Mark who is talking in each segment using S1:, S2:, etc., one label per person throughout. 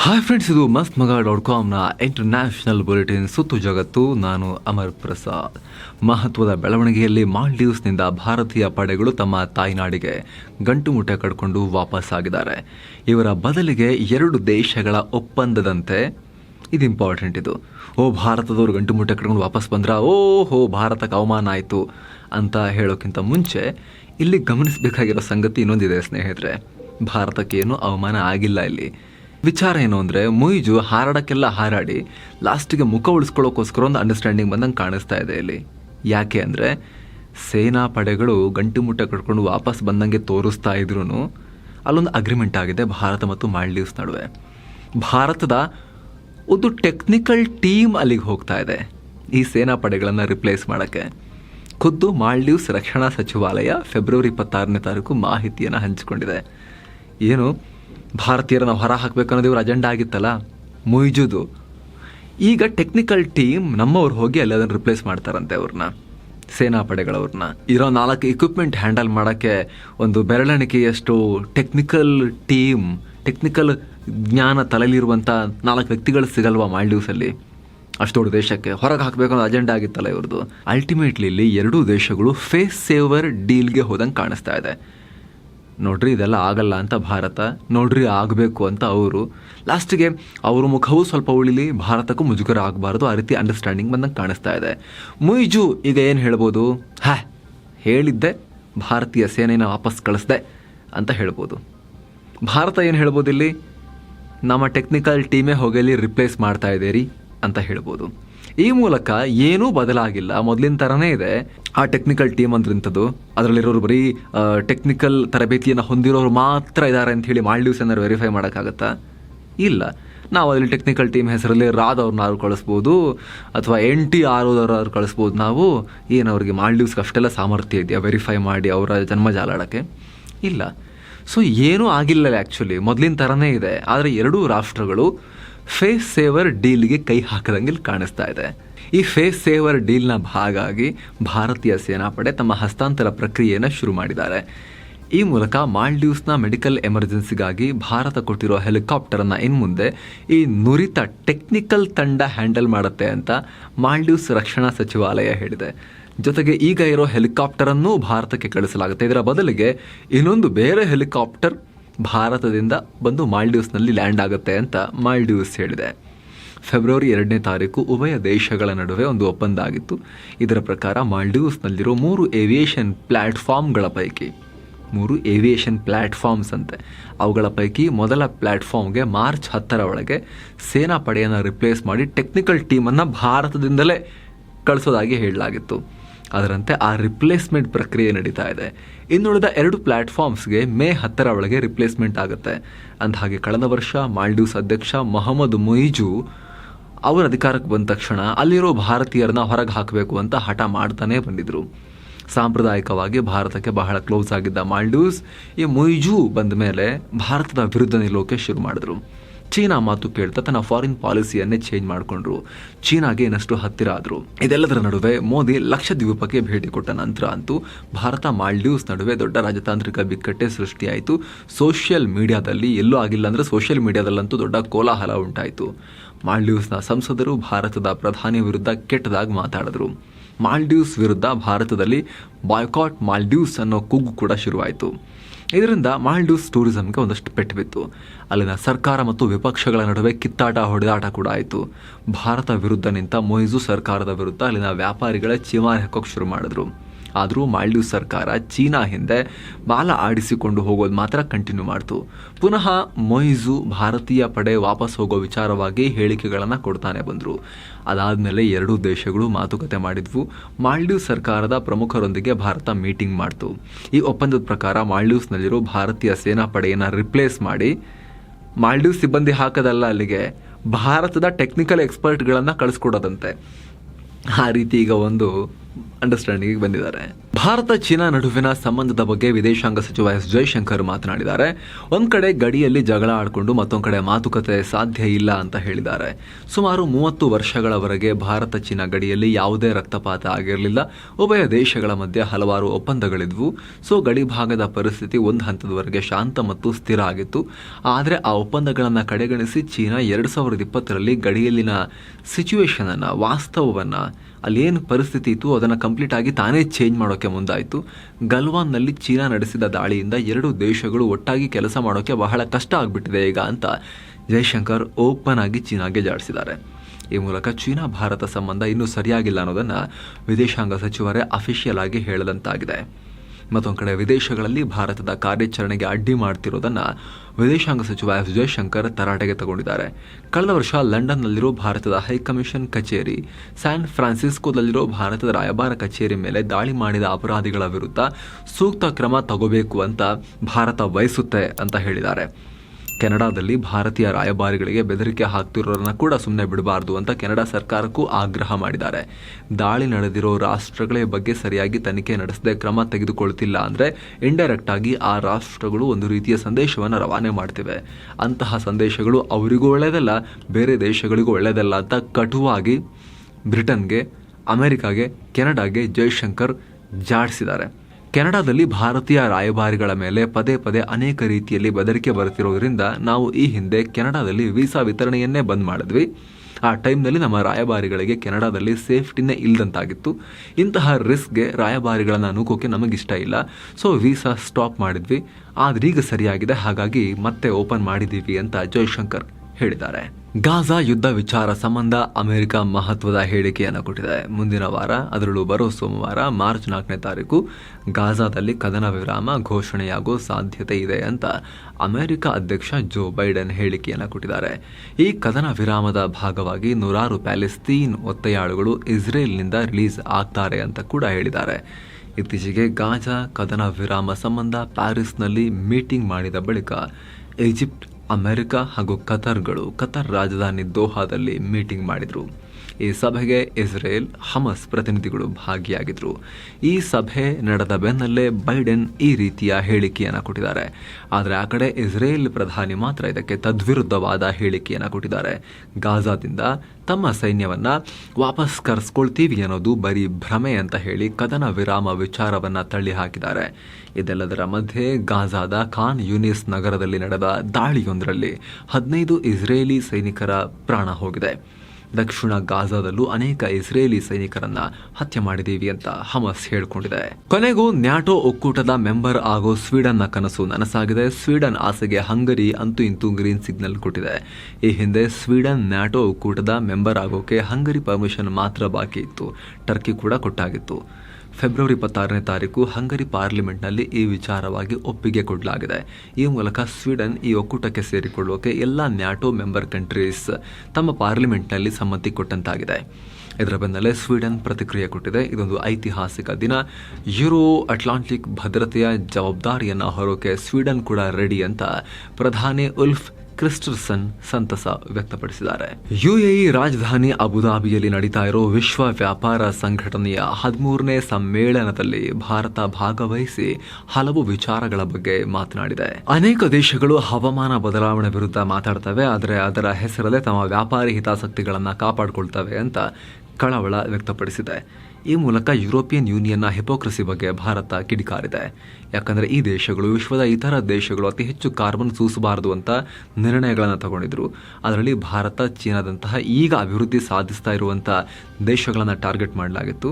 S1: Hi friends ಇದು ಮಸ್ತ್ ಮಗ ಡಾಟ್ ಕಾಮ್ನ ಇಂಟರ್ನ್ಯಾಷನಲ್ ಬುಲೆಟಿನ್ ಸುತ್ತು ಜಗತ್ತು. ನಾನು ಅಮರ್ ಪ್ರಸಾದ್. ಮಹತ್ವದ ಬೆಳವಣಿಗೆಯಲ್ಲಿ ಮಾಲ್ಡೀವ್ಸ್ನಿಂದ ಭಾರತೀಯ ಪಡೆಗಳು ತಮ್ಮ ತಾಯ್ನಾಡಿಗೆ ಗಂಟು ಮುಟ್ಟೆ ಕಡ್ಕೊಂಡು ವಾಪಸ್ಸಾಗಿದ್ದಾರೆ ಇವರ ಬದಲಿಗೆ ಎರಡು ದೇಶಗಳ ಒಪ್ಪಂದದಂತೆ ಇದು ಇಂಪಾರ್ಟೆಂಟ್ ಇದು. ಓ, ಭಾರತದವರು ಗಂಟು ಮುಟ್ಟೆ ಕಟ್ಕೊಂಡು ವಾಪಸ್ ಬಂದ್ರ? ಓ ಹೋ ಭಾರತಕ್ಕೆ ಅವಮಾನ ಆಯಿತು ಅಂತ ಹೇಳೋಕ್ಕಿಂತ ಮುಂಚೆ ಇಲ್ಲಿ ಗಮನಿಸಬೇಕಾಗಿರೋ ಸಂಗತಿ ಇನ್ನೊಂದಿದೆ ಸ್ನೇಹಿತರೆ. ಭಾರತಕ್ಕೆ ಏನು ಅವಮಾನ ಆಗಿಲ್ಲ ಇಲ್ಲಿ. ವಿಚಾರ ಏನು ಅಂದರೆ, ಮುಯಿಜು ಹಾರಾಡೋಕ್ಕೆಲ್ಲ ಹಾರಾಡಿ, ಲಾಸ್ಟಿಗೆ ಮುಖ ಉಳಿಸ್ಕೊಳ್ಳೋಕ್ಕೋಸ್ಕರ ಒಂದು ಅಂಡರ್ಸ್ಟ್ಯಾಂಡಿಂಗ್ ಬಂದಂಗೆ ಕಾಣಿಸ್ತಾ ಇದೆ ಇಲ್ಲಿ. ಯಾಕೆ ಅಂದರೆ, ಸೇನಾ ಪಡೆಗಳು ಗಂಟು ಮುಟ್ಟೆ ಕಟ್ಕೊಂಡು ವಾಪಸ್ ಬಂದಂಗೆ ತೋರಿಸ್ತಾ ಇದ್ರೂ ಅಲ್ಲೊಂದು ಅಗ್ರಿಮೆಂಟ್ ಆಗಿದೆ ಭಾರತ ಮತ್ತು ಮಾಲ್ಡೀವ್ಸ್ ನಡುವೆ. ಭಾರತದ ಒಂದು ಟೆಕ್ನಿಕಲ್ ಟೀಮ್ ಅಲ್ಲಿಗೆ ಹೋಗ್ತಾ ಇದೆ, ಈ ಸೇನಾ ಪಡೆಗಳನ್ನು ರಿಪ್ಲೇಸ್ ಮಾಡೋಕ್ಕೆ. ಖುದ್ದು ಮಾಲ್ಡೀವ್ಸ್ ರಕ್ಷಣಾ ಸಚಿವಾಲಯ ಫೆಬ್ರವರಿ ಇಪ್ಪತ್ತಾರನೇ ತಾರೀಕು ಮಾಹಿತಿಯನ್ನು ಹಂಚಿಕೊಂಡಿದೆ. ಏನು ಭಾರತೀಯರನ್ನ ಹೊರ ಹಾಕಬೇಕು ಇವ್ರ ಅಜೆಂಡಾ ಆಗಿತ್ತಲ್ಲ? ಮುಯ್ಜುದು. ಈಗ ಟೆಕ್ನಿಕಲ್ ಟೀಮ್ ನಮ್ಮವ್ರು ಹೋಗಿ ಅಲ್ಲಿ ಅದನ್ನು ರಿಪ್ಲೇಸ್ ಮಾಡ್ತಾರಂತೆ ಅವ್ರನ್ನ. ಸೇನಾ ಪಡೆಗಳವ್ರನ್ನ ಇರೋ ನಾಲ್ಕು ಇಕ್ವಿಪ್ಮೆಂಟ್ ಹ್ಯಾಂಡಲ್ ಮಾಡೋಕ್ಕೆ ಒಂದು ಬೆರಳೆಣಿಕೆಯಷ್ಟು ಟೆಕ್ನಿಕಲ್ ಟೀಮ್ ಟೆಕ್ನಿಕಲ್ ಜ್ಞಾನ ತಲೆಯಲ್ಲಿರುವಂಥ ನಾಲ್ಕು ವ್ಯಕ್ತಿಗಳು ಸಿಗಲ್ವಾ ಮಾಲ್ಡೀವ್ಸಲ್ಲಿ? ಅಷ್ಟು ದೊಡ್ಡ ದೇಶಕ್ಕೆ ಹೊರಗೆ ಹಾಕಬೇಕು ಅನ್ನೋ ಅಜೆಂಡಾ ಆಗಿತ್ತಲ್ಲ ಇವ್ರದ್ದು. ಅಲ್ಟಿಮೇಟ್ಲಿ ಇಲ್ಲಿ ಎರಡೂ ದೇಶಗಳು ಫೇಸ್ ಸೇವರ್ ಡೀಲ್ಗೆ ಹೋದಂಗೆ ಕಾಣಿಸ್ತಾ ಇದೆ. ನೋಡ್ರಿ ಇದೆಲ್ಲ ಆಗಲ್ಲ ಅಂತ ಭಾರತ, ನೋಡ್ರಿ ಆಗಬೇಕು ಅಂತ ಅವರು. ಲಾಸ್ಟಿಗೆ ಅವರ ಮುಖವೂ ಸ್ವಲ್ಪ ಉಳಿಲಿ, ಭಾರತಕ್ಕೂ ಮುಜುಗರ ಆಗಬಾರ್ದು, ಆ ರೀತಿ ಅಂಡರ್ಸ್ಟ್ಯಾಂಡಿಂಗ್ ಬಂದಂಗೆ ಕಾಣಿಸ್ತಾ ಇದೆ. ಮುಯ್ಜು ಈಗ ಏನು ಹೇಳ್ಬೋದು? ಹ್ಯಾ ಹೇಳಿದ್ದೆ, ಭಾರತೀಯ ಸೇನೆನ ವಾಪಸ್ ಕಳಿಸ್ದೆ ಅಂತ ಹೇಳ್ಬೋದು. ಭಾರತ ಏನು ಹೇಳ್ಬೋದು ಇಲ್ಲಿ? ನಮ್ಮ ಟೆಕ್ನಿಕಲ್ ಟೀಮೇ ಹೋಗಲಿ ರಿಪ್ಲೇಸ್ ಮಾಡ್ತಾ ಇದ್ದೀರಿ ಅಂತ ಹೇಳ್ಬೋದು. ಈ ಮೂಲಕ ಏನೂ ಬದಲಾಗಿಲ್ಲ. ಮೊದಲಿನ ಥರನೇ ಇದೆ. ಆ ಟೆಕ್ನಿಕಲ್ ಟೀಮ್ ಅಂದ್ರಿಂಥದ್ದು ಅದರಲ್ಲಿರೋರು ಬರೀ ಟೆಕ್ನಿಕಲ್ ತರಬೇತಿಯನ್ನು ಹೊಂದಿರೋರು ಮಾತ್ರ ಇದ್ದಾರೆ ಅಂತ ಹೇಳಿ ಮಾಲ್ಡೀವ್ಸ್ ಏನಾದ್ರು ವೆರಿಫೈ ಮಾಡೋಕ್ಕಾಗತ್ತಾ? ಇಲ್ಲ. ನಾವು ಅಲ್ಲಿ ಟೆಕ್ನಿಕಲ್ ಟೀಮ್ ಹೆಸರಲ್ಲಿ ರಾದ್ ಅವ್ರನ್ನ ಕಳಿಸ್ಬೋದು, ಅಥವಾ ಎನ್ ಟಿ ಆರ್ ಅವ್ರು ಕಳಿಸ್ಬೋದು ನಾವು. ಏನು ಅವ್ರಿಗೆ ಮಾಲ್ಡೀವ್ಸ್ಗೆ ಅಷ್ಟೆಲ್ಲ ಸಾಮರ್ಥ್ಯ ಇದೆಯಾ? ವೆರಿಫೈ ಮಾಡಿ ಅವರ ಜನ್ಮ ಜಾಲಾಡೋಕ್ಕೆ ಇಲ್ಲ. ಸೊ ಏನೂ ಆಗಿಲ್ಲ ಆ್ಯಕ್ಚುಲಿ ಮೊದಲಿನ ಥರನೇ ಇದೆ. ಆದರೆ ಎರಡೂ ರಾಷ್ಟ್ರಗಳು ಫೇಸ್ ಸೇವರ್ ಡೀಲ್ಗೆ ಕೈ ಹಾಕದಂಗೆ ಇಲ್ಲಿ ಕಾಣಿಸ್ತಾ ಇದೆ. ಈ ಫೇಸ್ ಸೇವರ್ ಡೀಲ್ನ ಭಾಗ ಆಗಿ ಭಾರತೀಯ ಸೇನಾಪಡೆ ತಮ್ಮ ಹಸ್ತಾಂತರ ಪ್ರಕ್ರಿಯೆಯನ್ನು ಶುರು ಮಾಡಿದ್ದಾರೆ. ಈ ಮೂಲಕ ಮಾಲ್ಡೀವ್ಸ್ನ ಮೆಡಿಕಲ್ ಎಮರ್ಜೆನ್ಸಿಗಾಗಿ ಭಾರತ ಕೊಟ್ಟಿರೋ ಹೆಲಿಕಾಪ್ಟರನ್ನು ಇನ್ನು ಮುಂದೆ ಈ ನುರಿತ ಟೆಕ್ನಿಕಲ್ ತಂಡ ಹ್ಯಾಂಡಲ್ ಮಾಡುತ್ತೆ ಅಂತ ಮಾಲ್ಡೀವ್ಸ್ ರಕ್ಷಣಾ ಸಚಿವಾಲಯ ಹೇಳಿದೆ. ಜೊತೆಗೆ ಈಗ ಇರೋ ಹೆಲಿಕಾಪ್ಟರನ್ನು ಭಾರತಕ್ಕೆ ಕಳಿಸಲಾಗುತ್ತೆ. ಇದರ ಬದಲಿಗೆ ಇನ್ನೊಂದು ಬೇರೆ ಹೆಲಿಕಾಪ್ಟರ್ ಭಾರತದಿಂದ ಬಂದು ಮಾಲ್ಡೀವ್ಸ್ನಲ್ಲಿ ಲ್ಯಾಂಡ್ ಆಗುತ್ತೆ ಅಂತ ಮಾಲ್ಡೀವ್ಸ್ ಹೇಳಿದೆ. ಫೆಬ್ರವರಿ ಎರಡನೇ ತಾರೀಕು ಉಭಯ ದೇಶಗಳ ನಡುವೆ ಒಂದು ಒಪ್ಪಂದ ಆಗಿತ್ತು. ಇದರ ಪ್ರಕಾರ ಮಾಲ್ಡೀವ್ಸ್ನಲ್ಲಿರೋ ಮೂರು ಏವಿಯೇಷನ್ ಪ್ಲ್ಯಾಟ್ಫಾರ್ಮ್ಗಳ ಪೈಕಿ, ಮೂರು ಏವಿಯೇಷನ್ ಪ್ಲ್ಯಾಟ್ಫಾರ್ಮ್ಸ್ ಅಂತೆ. ಅವುಗಳ ಪೈಕಿ ಮೊದಲ ಪ್ಲ್ಯಾಟ್ಫಾರ್ಮ್ಗೆ ಮಾರ್ಚ್ ಹತ್ತರ ಒಳಗೆ ಸೇನಾ ಪಡೆಯನ್ನು ರಿಪ್ಲೇಸ್ ಮಾಡಿ ಟೆಕ್ನಿಕಲ್ ಟೀಮನ್ನು ಭಾರತದಿಂದಲೇ ಕಳಿಸೋದಾಗಿ ಹೇಳಲಾಗಿತ್ತು. ಅದರಂತೆ ಆ ರಿಪ್ಲೇಸ್ಮೆಂಟ್ ಪ್ರಕ್ರಿಯೆ ನಡೀತಾ ಇದೆ. ಇನ್ನುಳಿದ ಎರಡು ಪ್ಲ್ಯಾಟ್ಫಾರ್ಮ್ಸ್ಗೆ ಮೇ ಹತ್ತರ ಒಳಗೆ ರಿಪ್ಲೇಸ್ಮೆಂಟ್ ಆಗುತ್ತೆ. ಅಂದಹಾಗೆ ಕಳೆದ ವರ್ಷ ಮಾಲ್ಡೀವ್ಸ್ ಅಧ್ಯಕ್ಷ ಮೊಹಮ್ಮದ್ ಮೊಯ್ಜು ಅವರ ಅಧಿಕಾರಕ್ಕೆ ಬಂದ ತಕ್ಷಣ ಅಲ್ಲಿರೋ ಭಾರತೀಯರನ್ನ ಹೊರಗೆ ಹಾಕಬೇಕು ಅಂತ ಹಠ ಮಾಡ್ತಾನೆ ಬಂದಿದ್ರು. ಸಾಂಪ್ರದಾಯಿಕವಾಗಿ ಭಾರತಕ್ಕೆ ಬಹಳ ಕ್ಲೋಸ್ ಆಗಿದ್ದ ಮಾಲ್ಡೀವ್ಸ್ ಈ ಮೊಯ್ಜು ಬಂದ ಮೇಲೆ ಭಾರತದ ವಿರುದ್ಧ ನಿಲ್ಲೋಕೆ ಶುರು ಮಾಡಿದ್ರು. ಚೀನಾ ಮಾತು ಕೇಳ್ತಾ ತನ್ನ ಫಾರಿನ್ ಪಾಲಿಸಿಯನ್ನೇ ಚೇಂಜ್ ಮಾಡಿಕೊಂಡ್ರು. ಚೀನಾಗೆ ಇನ್ನಷ್ಟು ಹತ್ತಿರ ಆದರು. ಇದೆಲ್ಲದರ ನಡುವೆ ಮೋದಿ ಲಕ್ಷದ್ವೀಪಕ್ಕೆ ಭೇಟಿ ಕೊಟ್ಟ ನಂತರ ಅಂತೂ ಭಾರತ ಮಾಲ್ಡೀವ್ಸ್ ನಡುವೆ ದೊಡ್ಡ ರಾಜತಾಂತ್ರಿಕ ಬಿಕ್ಕಟ್ಟೆ ಸೃಷ್ಟಿಯಾಯಿತು. ಸೋಷಿಯಲ್ ಮೀಡಿಯಾದಲ್ಲಿ ಎಲ್ಲೂ ಆಗಿಲ್ಲ ಅಂದರೆ ಸೋಷಿಯಲ್ ಮೀಡಿಯಾದಲ್ಲಂತೂ ದೊಡ್ಡ ಕೋಲಾಹಲ ಉಂಟಾಯಿತು. ಮಾಲ್ಡೀವ್ಸ್ನ ಸಂಸದರು ಭಾರತದ ಪ್ರಧಾನಿ ವಿರುದ್ಧ ಕೆಟ್ಟದಾಗಿ ಮಾತಾಡಿದ್ರು. ಮಾಲ್ಡೀವ್ಸ್ ವಿರುದ್ಧ ಭಾರತದಲ್ಲಿ ಬಾಯ್ಕಾಟ್ ಮಾಲ್ಡೀವ್ಸ್ ಅನ್ನೋ ಕೂಗು ಕೂಡ ಶುರುವಾಯಿತು. ಇದರಿಂದ ಮಾಲ್ಡೀವ್ಸ್ ಟೂರಿಸಂಗೆ ಒಂದಷ್ಟು ಪೆಟ್ಟು ಬಿತ್ತು. ಅಲ್ಲಿನ ಸರ್ಕಾರ ಮತ್ತು ವಿಪಕ್ಷಗಳ ನಡುವೆ ಕಿತ್ತಾಟ, ಹೊಡೆದಾಟ ಕೂಡ ಆಯಿತು. ಭಾರತ ವಿರುದ್ಧ ನಿಂತ ಮೊಯ್ಸು ಸರ್ಕಾರದ ವಿರುದ್ಧ ಅಲ್ಲಿನ ವ್ಯಾಪಾರಿಗಳ ಚಿಮಾರಿ ಹಾಕೋಕೆ ಶುರು ಮಾಡಿದ್ರು. ಆದರೂ ಮಾಲ್ಡೀವ್ ಸರ್ಕಾರ ಚೀನಾ ಹಿಂದೆ ಬಾಲ ಆಡಿಸಿಕೊಂಡು ಹೋಗೋದು ಮಾತ್ರ ಕಂಟಿನ್ಯೂ ಮಾಡ್ತು. ಪುನಃ ಮೊಯ್ಜು ಭಾರತೀಯ ಪಡೆ ವಾಪಸ್ ಹೋಗೋ ವಿಚಾರವಾಗಿ ಹೇಳಿಕೆಗಳನ್ನು ಕೊಡ್ತಾನೆ ಬಂದರು. ಅದಾದಮೇಲೆ ಎರಡೂ ದೇಶಗಳು ಮಾತುಕತೆ ಮಾಡಿದ್ವು. ಮಾಲ್ಡೀವ್ ಸರ್ಕಾರದ ಪ್ರಮುಖರೊಂದಿಗೆ ಭಾರತ ಮೀಟಿಂಗ್ ಮಾಡ್ತು. ಈ ಒಪ್ಪಂದದ ಪ್ರಕಾರ ಮಾಲ್ಡೀವ್ಸ್ನಲ್ಲಿರೋ ಭಾರತೀಯ ಸೇನಾ ಪಡೆಯನ್ನು ರಿಪ್ಲೇಸ್ ಮಾಡಿ ಮಾಲ್ಡೀವ್ ಸಿಬ್ಬಂದಿ ಹಾಕದಲ್ಲ ಅಲ್ಲಿಗೆ, ಭಾರತದ ಟೆಕ್ನಿಕಲ್ ಎಕ್ಸ್ಪರ್ಟ್ಗಳನ್ನು ಕಳಿಸ್ಕೊಡೋದಂತೆ. ಆ ರೀತಿ ಈಗ ಒಂದು ಅಂಡರ್ಸ್ಟ್ಯಾಂಡಿಂಗ್ ಬಂದಿದ್ದಾರೆ. ಭಾರತ ಚೀನಾ ನಡುವಿನ ಸಂಬಂಧದ ಬಗ್ಗೆ ವಿದೇಶಾಂಗ ಸಚಿವ ಎಸ್ ಜೈಶಂಕರ್ ಮಾತನಾಡಿದ್ದಾರೆ. ಒಂದ್ ಕಡೆ ಗಡಿಯಲ್ಲಿ ಜಗಳ ಆಡಿಕೊಂಡು ಮತ್ತೊಂದ್ ಕಡೆ ಮಾತುಕತೆ ಸಾಧ್ಯ ಇಲ್ಲ ಅಂತ ಹೇಳಿದ್ದಾರೆ. ಸುಮಾರು ಮೂವತ್ತು ವರ್ಷಗಳವರೆಗೆ ಭಾರತ ಚೀನಾ ಗಡಿಯಲ್ಲಿ ಯಾವುದೇ ರಕ್ತಪಾತ ಆಗಿರಲಿಲ್ಲ. ಉಭಯ ದೇಶಗಳ ಮಧ್ಯೆ ಹಲವಾರು ಒಪ್ಪಂದಗಳಿದ್ವು. ಸೊ, ಗಡಿ ಭಾಗದ ಪರಿಸ್ಥಿತಿ ಒಂದು ಹಂತದವರೆಗೆ ಶಾಂತ ಮತ್ತು ಸ್ಥಿರ ಆಗಿತ್ತು. ಆದರೆ ಆ ಒಪ್ಪಂದಗಳನ್ನು ಕಡೆಗಣಿಸಿ ಚೀನಾ ಎರಡು ಸಾವಿರದ ಇಪ್ಪತ್ತರಲ್ಲಿ ಗಡಿಯಲ್ಲಿನ ಸಿಚುವೇಶನನ್ನು ವಾಸ್ತವವನ್ನು ಏನು ಪರಿಸ್ಥಿತಿ ಇತ್ತು, ಅದನ್ನು ಕಂಪ್ಲೀಟ್ ಆಗಿ ತಾನೇ ಚೇಂಜ್ ಮಾಡೋಕ್ಕೆ ಮುಂದಾಯಿತು. ಗಲ್ವಾನ್ನಲ್ಲಿ ಚೀನಾ ನಡೆಸಿದ ದಾಳಿಯಿಂದ ಎರಡು ದೇಶಗಳು ಒಟ್ಟಾಗಿ ಕೆಲಸ ಮಾಡೋಕ್ಕೆ ಬಹಳ ಕಷ್ಟ ಆಗಿಬಿಟ್ಟಿದೆ ಈಗ ಅಂತ ಜೈಶಂಕರ್ ಓಪನ್ ಆಗಿ ಚೀನಾಗೆ ಜಾಡಿಸಿದ್ದಾರೆ. ಈ ಮೂಲಕ ಚೀನಾ ಭಾರತ ಸಂಬಂಧ ಇನ್ನೂ ಸರಿಯಾಗಿಲ್ಲ ಅನ್ನೋದನ್ನು ವಿದೇಶಾಂಗ ಸಚಿವರೇ ಅಫಿಷಿಯಲ್ ಆಗಿ ಹೇಳದಂತಾಗಿದೆ. ಮತ್ತೊಂದು ಕಡೆ ವಿದೇಶಗಳಲ್ಲಿ ಭಾರತದ ಕಾರ್ಯಾಚರಣೆಗೆ ಅಡ್ಡಿ ಮಾಡ್ತಿರೋದನ್ನು ವಿದೇಶಾಂಗ ಸಚಿವ ಎಸ್ ಜಯಶಂಕರ್ ತರಾಟೆಗೆ ತಗೊಂಡಿದ್ದಾರೆ. ಕಳೆದ ವರ್ಷ ಲಂಡನ್ನಲ್ಲಿರೋ ಭಾರತದ ಹೈಕಮಿಷನ್ ಕಚೇರಿ, ಸ್ಯಾನ್ ಫ್ರಾನ್ಸಿಸ್ಕೋದಲ್ಲಿರೋ ಭಾರತದ ರಾಯಭಾರ ಕಚೇರಿ ಮೇಲೆ ದಾಳಿ ಮಾಡಿದ ಅಪರಾಧಿಗಳ ವಿರುದ್ಧ ಸೂಕ್ತ ಕ್ರಮ ತಗೋಬೇಕು ಅಂತ ಭಾರತ ಬಯಸುತ್ತೆ ಅಂತ ಹೇಳಿದ್ದಾರೆ. ಕೆನಡಾದಲ್ಲಿ ಭಾರತೀಯ ರಾಯಭಾರಿಗಳಿಗೆ ಬೆದರಿಕೆ ಹಾಕ್ತಿರೋರನ್ನ ಕೂಡ ಸುಮ್ಮನೆ ಬಿಡಬಾರ್ದು ಅಂತ ಕೆನಡಾ ಸರ್ಕಾರಕ್ಕೂ ಆಗ್ರಹ ಮಾಡಿದ್ದಾರೆ. ದಾಳಿ ನಡೆದಿರೋ ರಾಷ್ಟ್ರಗಳ ಬಗ್ಗೆ ಸರಿಯಾಗಿ ತನಿಖೆ ನಡೆಸದೆ ಕ್ರಮ ತೆಗೆದುಕೊಳ್ತಿಲ್ಲ ಅಂದರೆ ಇಂಡೈರೆಕ್ಟ್ ಆಗಿ ಆ ರಾಷ್ಟ್ರಗಳು ಒಂದು ರೀತಿಯ ಸಂದೇಶವನ್ನು ರವಾನೆ ಮಾಡ್ತಿವೆ. ಅಂತಹ ಸಂದೇಶಗಳು ಅವರಿಗೂ ಒಳ್ಳೆಯದಲ್ಲ ಬೇರೆ ದೇಶಗಳಿಗೂ ಒಳ್ಳೆಯದಲ್ಲ ಅಂತ ಕಟುವಾಗಿ ಬ್ರಿಟನ್ಗೆ, ಅಮೆರಿಕಾಗೆ, ಕೆನಡಾಗೆ ಜೈಶಂಕರ್ ಜಾಡಿಸಿದ್ದಾರೆ. ಕೆನಡಾದಲ್ಲಿ ಭಾರತೀಯ ರಾಯಭಾರಿಗಳ ಮೇಲೆ ಪದೇ ಪದೇ ಅನೇಕ ರೀತಿಯಲ್ಲಿ ಬೆದರಿಕೆ ಬರುತ್ತಿರುವುದರಿಂದ ನಾವು ಈ ಹಿಂದೆ ಕೆನಡಾದಲ್ಲಿ ವೀಸಾ ವಿತರಣೆಯನ್ನೇ ಬಂದ್ ಮಾಡಿದ್ವಿ. ಆ ಟೈಮ್ನಲ್ಲಿ ನಮ್ಮ ರಾಯಭಾರಿಗಳಿಗೆ ಕೆನಡಾದಲ್ಲಿ ಸೇಫ್ಟಿನೇ ಇಲ್ಲದಂತಾಗಿತ್ತು ಇಂತಹ ರಿಸ್ಕ್ಗೆ ರಾಯಭಾರಿಗಳನ್ನು ನೂಕೋಕೆ ನಮಗಿಷ್ಟ ಇಲ್ಲ. ಸೊ, ವೀಸಾ ಸ್ಟಾಪ್ ಮಾಡಿದ್ವಿ. ಆದ್ರೀಗ ಸರಿಯಾಗಿದೆ. ಹಾಗಾಗಿ ಮತ್ತೆ ಓಪನ್ ಮಾಡಿದ್ದೀವಿ ಅಂತ ಜೈಶಂಕರ್ ಹೇಳಿದ್ದಾರೆ. ಗಾಜಾ ಯುದ್ಧ ವಿಚಾರ ಸಂಬಂಧ ಅಮೆರಿಕ ಮಹತ್ವದ ಹೇಳಿಕೆಯನ್ನು ಕೊಟ್ಟಿದೆ. ಮುಂದಿನ ವಾರ, ಅದರಲ್ಲೂ ಬರೋ ಸೋಮವಾರ, ಮಾರ್ಚ್ ನಾಲ್ಕನೇ ತಾರೀಕು, ಗಾಜಾದಲ್ಲಿ ಕದನ ವಿರಾಮ ಘೋಷಣೆಯಾಗೋ ಸಾಧ್ಯತೆ ಇದೆ ಅಂತ ಅಮೆರಿಕ ಅಧ್ಯಕ್ಷ ಜೋ ಬೈಡನ್ ಹೇಳಿಕೆಯನ್ನು ಕೊಟ್ಟಿದ್ದಾರೆ. ಈ ಕದನ ವಿರಾಮದ ಭಾಗವಾಗಿ ನೂರಾರು ಪ್ಯಾಲೆಸ್ತೀನ್ ಒತ್ತೆಯಾಳುಗಳು ಇಸ್ರೇಲ್ನಿಂದ ರಿಲೀಸ್ ಆಗ್ತಾರೆ ಅಂತ ಕೂಡ ಹೇಳಿದ್ದಾರೆ. ಇತ್ತೀಚೆಗೆ ಗಾಜಾ ಕದನ ವಿರಾಮ ಸಂಬಂಧ ಪ್ಯಾರಿಸ್ನಲ್ಲಿ ಮೀಟಿಂಗ್ ಮಾಡಿದ ಬಳಿಕ ಈಜಿಪ್ಟ್ ಅಮೆರಿಕ ಹಾಗೂ ಕತಾರ್ಗಳು ಕತಾರ್ ರಾಜಧಾನಿ ದೋಹಾದಲ್ಲಿ ಮೀಟಿಂಗ್ ಮಾಡಿದರು. ಈ ಸಭೆಗೆ ಇಸ್ರೇಲ್ ಹಮಸ್ ಪ್ರತಿನಿಧಿಗಳು ಭಾಗಿಯಾಗಿದ್ದರು ಈ ಸಭೆ ನಡೆದ ಬೆನ್ನಲ್ಲೇ ಬೈಡೆನ್ ಈ ರೀತಿಯ ಹೇಳಿಕೆಯನ್ನು ಕೊಟ್ಟಿದ್ದಾರೆ. ಆದರೆ ಆ ಕಡೆ ಇಸ್ರೇಲ್ ಪ್ರಧಾನಿ ಮಾತ್ರ ಇದಕ್ಕೆ ತದ್ವಿರುದ್ಧವಾದ ಹೇಳಿಕೆಯನ್ನು ಕೊಟ್ಟಿದ್ದಾರೆ. ಗಾಜಾದಿಂದ ತಮ್ಮ ಸೈನ್ಯವನ್ನು ವಾಪಸ್ ಕರೆಸ್ಕೊಳ್ತೀವಿ ಅನ್ನೋದು ಬರೀ ಭ್ರಮೆ ಅಂತ ಹೇಳಿ ಕದನ ವಿರಾಮ ವಿಚಾರವನ್ನು ತಳ್ಳಿ ಹಾಕಿದ್ದಾರೆ ಇದೆಲ್ಲದರ ಮಧ್ಯೆ ಗಾಜಾದ ಖಾನ್ ಯುನಿಸ್ ನಗರದಲ್ಲಿ ನಡೆದ ದಾಳಿಯೊಂದರಲ್ಲಿ ಹದಿನೈದು ಇಸ್ರೇಲಿ ಸೈನಿಕರ ಪ್ರಾಣ ಹೋಗಿದೆ. ದಕ್ಷಿಣ ಗಾಜಾದಲ್ಲೂ ಅನೇಕ ಇಸ್ರೇಲಿ ಸೈನಿಕರನ್ನ ಹತ್ಯೆ ಮಾಡಿದ್ದೀವಿ ಅಂತ ಹಮಸ್ ಹೇಳಿಕೊಂಡಿದೆ. ಕೊನೆಗೂ ನ್ಯಾಟೋ ಒಕ್ಕೂಟದ ಮೆಂಬರ್ ಆಗೋ ಸ್ವೀಡನ್ನ ಕನಸು ನನಸಾಗಿದೆ. ಸ್ವೀಡನ್ ಆಸೆಗೆ ಹಂಗರಿ ಅಂತೂ ಇಂತೂ ಗ್ರೀನ್ ಸಿಗ್ನಲ್ ಕೊಟ್ಟಿದೆ. ಈ ಹಿಂದೆ ಸ್ವೀಡನ್ ನ್ಯಾಟೋ ಒಕ್ಕೂಟದ ಮೆಂಬರ್ ಆಗೋಕೆ ಹಂಗರಿ ಪರ್ಮಿಷನ್ ಮಾತ್ರ ಬಾಕಿ ಇತ್ತು. ಟರ್ಕಿ ಕೂಡ ಕೊಟ್ಟಾಗಿತ್ತು. ಫೆಬ್ರವರಿ ಇಪ್ಪತ್ತಾರನೇ ತಾರೀಕು ಹಂಗರಿ ಪಾರ್ಲಿಮೆಂಟ್ನಲ್ಲಿ ಈ ವಿಚಾರವಾಗಿ ಒಪ್ಪಿಗೆ ಕೊಡಲಾಗಿದೆ. ಈ ಮೂಲಕ ಸ್ವೀಡನ್ ಈ ಒಕ್ಕೂಟಕ್ಕೆ ಸೇರಿಕೊಳ್ಳೋಕೆ ಎಲ್ಲ ನ್ಯಾಟೋ ಮೆಂಬರ್ ಕಂಟ್ರೀಸ್ ತಮ್ಮ ಪಾರ್ಲಿಮೆಂಟ್ನಲ್ಲಿ ಸಮ್ಮತಿ ಕೊಟ್ಟಂತಾಗಿದೆ. ಇದರ ಬೆನ್ನಲ್ಲೇ ಸ್ವೀಡನ್ ಪ್ರತಿಕ್ರಿಯೆ ಕೊಟ್ಟಿದೆ. ಇದೊಂದು ಐತಿಹಾಸಿಕ ದಿನ. ಯುರೋ ಅಟ್ಲಾಂಟಿಕ್ ಭದ್ರತೆಯ ಜವಾಬ್ದಾರಿಯನ್ನು ಹೊರೋಕೆ ಸ್ವೀಡನ್ ಕೂಡ ರೆಡಿ ಅಂತ ಪ್ರಧಾನಿ ಉಲ್ಫ್ ಕ್ರಿಸ್ಟರ್ಸನ್ ಸಂತಸ ವ್ಯಕ್ತಪಡಿಸಿದ್ದಾರೆ. ಯುಎಇ ರಾಜಧಾನಿ ಅಬುದಾಬಿಯಲ್ಲಿ ನಡೀತಾ ಇರೋ ವಿಶ್ವ ವ್ಯಾಪಾರ ಸಂಘಟನೆಯ ಹದಿಮೂರನೇ ಸಮ್ಮೇಳನದಲ್ಲಿ ಭಾರತ ಭಾಗವಹಿಸಿ ಹಲವು ವಿಚಾರಗಳ ಬಗ್ಗೆ ಮಾತನಾಡಿದೆ. ಅನೇಕ ದೇಶಗಳು ಹವಾಮಾನ ಬದಲಾವಣೆ ವಿರುದ್ಧ ಮಾತಾಡ್ತವೆ, ಆದರೆ ಅದರ ಹೆಸರಲ್ಲೇ ತಮ್ಮ ವ್ಯಾಪಾರಿ ಹಿತಾಸಕ್ತಿಗಳನ್ನು ಕಾಪಾಡಿಕೊಳ್ತವೆ ಅಂತ ಕಳವಳ ವ್ಯಕ್ತಪಡಿಸಿದೆ. ಈ ಮೂಲಕ ಯುರೋಪಿಯನ್ ಯೂನಿಯನ್ನ ಹಿಪೋಕ್ರಸಿ ಬಗ್ಗೆ ಭಾರತ ಕಿಡಿಕಾರಿದೆ. ಯಾಕಂದರೆ ಈ ದೇಶಗಳು ವಿಶ್ವದ ಇತರ ದೇಶಗಳು ಅತಿ ಹೆಚ್ಚು ಕಾರ್ಬನ್ ಸೂಸಬಾರದು ಅಂತ ನಿರ್ಣಯಗಳನ್ನು ತಗೊಂಡಿದ್ರು. ಅದರಲ್ಲಿ ಭಾರತ ಚೀನಾದಂತಹ ಈಗ ಅಭಿವೃದ್ಧಿ ಸಾಧಿಸ್ತಾ ಇರುವಂಥ ದೇಶಗಳನ್ನು ಟಾರ್ಗೆಟ್ ಮಾಡಲಾಗಿತ್ತು.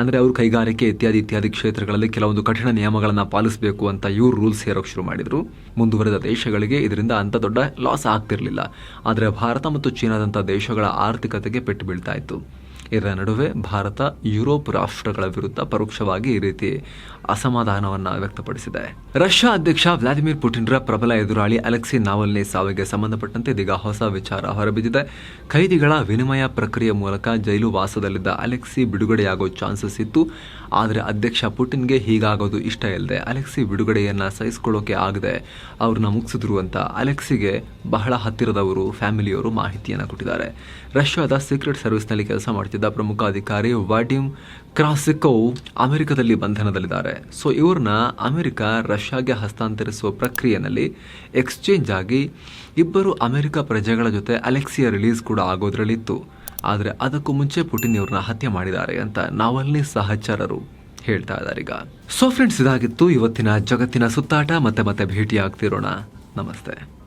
S1: ಅಂದರೆ ಅವರು ಕೈಗಾರಿಕೆ ಇತ್ಯಾದಿ ಇತ್ಯಾದಿ ಕ್ಷೇತ್ರಗಳಲ್ಲಿ ಕೆಲವೊಂದು ಕಠಿಣ ನಿಯಮಗಳನ್ನು ಪಾಲಿಸಬೇಕು ಅಂತ ಇವರು ರೂಲ್ಸ್ ಹೇರೋಕ್ಕೆ ಶುರು ಮಾಡಿದರು. ಮುಂದುವರೆದ ದೇಶಗಳಿಗೆ ಇದರಿಂದ ಅಂಥ ದೊಡ್ಡ ಲಾಸ್ ಆಗ್ತಿರಲಿಲ್ಲ. ಆದರೆ ಭಾರತ ಮತ್ತು ಚೀನಾದಂಥ ದೇಶಗಳ ಆರ್ಥಿಕತೆಗೆ ಪೆಟ್ಟು ಬೀಳ್ತಾ ಇತ್ತು. ಇದರ ನಡುವೆ ಭಾರತ, ಯುರೋಪ್ ರಾಷ್ಟ್ರಗಳ ವಿರುದ್ಧ ಪರೋಕ್ಷವಾಗಿ ಈ ರೀತಿ ಅಸಮಾಧಾನವನ್ನು ವ್ಯಕ್ತಪಡಿಸಿದೆ. ರಷ್ಯಾ ಅಧ್ಯಕ್ಷ ವ್ಲಾದಿಮಿರ್ ಪುಟಿನ್ರ ಪ್ರಬಲ ಎದುರಾಳಿ ಅಲೆಕ್ಸಿ ನಾವಲ್ನಿ ಸಾವಿಗೆ ಸಂಬಂಧಪಟ್ಟಂತೆ ಇದೀಗ ಹೊಸ ವಿಚಾರ ಹೊರಬಿದ್ದಿದೆ. ಖೈದಿಗಳ ವಿನಿಮಯ ಪ್ರಕ್ರಿಯೆ ಮೂಲಕ ಜೈಲು ವಾಸದಲ್ಲಿದ್ದ ಅಲೆಕ್ಸಿ ಬಿಡುಗಡೆಯಾಗೋ ಚಾನ್ಸಸ್ ಇತ್ತು. ಆದರೆ ಅಧ್ಯಕ್ಷ ಪುಟಿನ್ಗೆ ಹೀಗಾಗೋದು ಇಷ್ಟ ಇಲ್ಲದೆ ಅಲೆಕ್ಸಿ ಬಿಡುಗಡೆಯನ್ನ ಸಹಿಸಿಕೊಳ್ಳೋಕೆ ಆಗದೆ ಅವ್ರನ್ನ ಮುಗಿಸಿದ್ರು ಅಂತ ಅಲೆಕ್ಸಿಗೆ ಬಹಳ ಹತ್ತಿರದವರು, ಫ್ಯಾಮಿಲಿಯವರು ಮಾಹಿತಿಯನ್ನು ಕೊಟ್ಟಿದ್ದಾರೆ. ರಷ್ಯಾದ ಸೀಕ್ರೆಟ್ ಸರ್ವಿಸ್ನಲ್ಲಿ ಕೆಲಸ ಮಾಡ್ತಿದ್ದ ರಾಜ್ಯದ ಪ್ರಮುಖ ಅಧಿಕಾರಿ ವಾಡಿಮ್ ಕ್ರಾಸಿಕೋವ್ ಅಮೆರಿಕದಲ್ಲಿ ಬಂಧನದಲ್ಲಿದ್ದಾರೆ. ಸೊ, ಇವ್ರನ್ನ ಅಮೆರಿಕ ರಷ್ಯಾಗೆ ಹಸ್ತಾಂತರಿಸುವ ಪ್ರಕ್ರಿಯೆಯಲ್ಲಿ ಎಕ್ಸ್ಚೇಂಜ್ ಆಗಿ ಇಬ್ಬರು ಅಮೆರಿಕ ಪ್ರಜೆಗಳ ಜೊತೆ ಅಲೆಕ್ಸಿಯ ರಿಲೀಸ್ ಕೂಡ ಆಗೋದ್ರಲ್ಲಿತ್ತು. ಆದರೆ ಅದಕ್ಕೂ ಮುಂಚೆ ಪುಟಿನ್ ಇವ್ರನ್ನ ಹತ್ಯೆ ಮಾಡಿದ್ದಾರೆ ಅಂತ ನಾವಲ್ಲಿ ಸಹಚರರು ಹೇಳ್ತಾ ಇದ್ದಾರೆ ಈಗ. ಸೊ, ಫ್ರೆಂಡ್ಸ್, ಇದಾಗಿತ್ತು ಇವತ್ತಿನ ಜಗತ್ತಿನ ಸುತ್ತಾಟ. ಮತ್ತೆ ಮತ್ತೆ ಭೇಟಿ ಆಗ್ತಿರೋಣ ನಮಸ್ತೆ.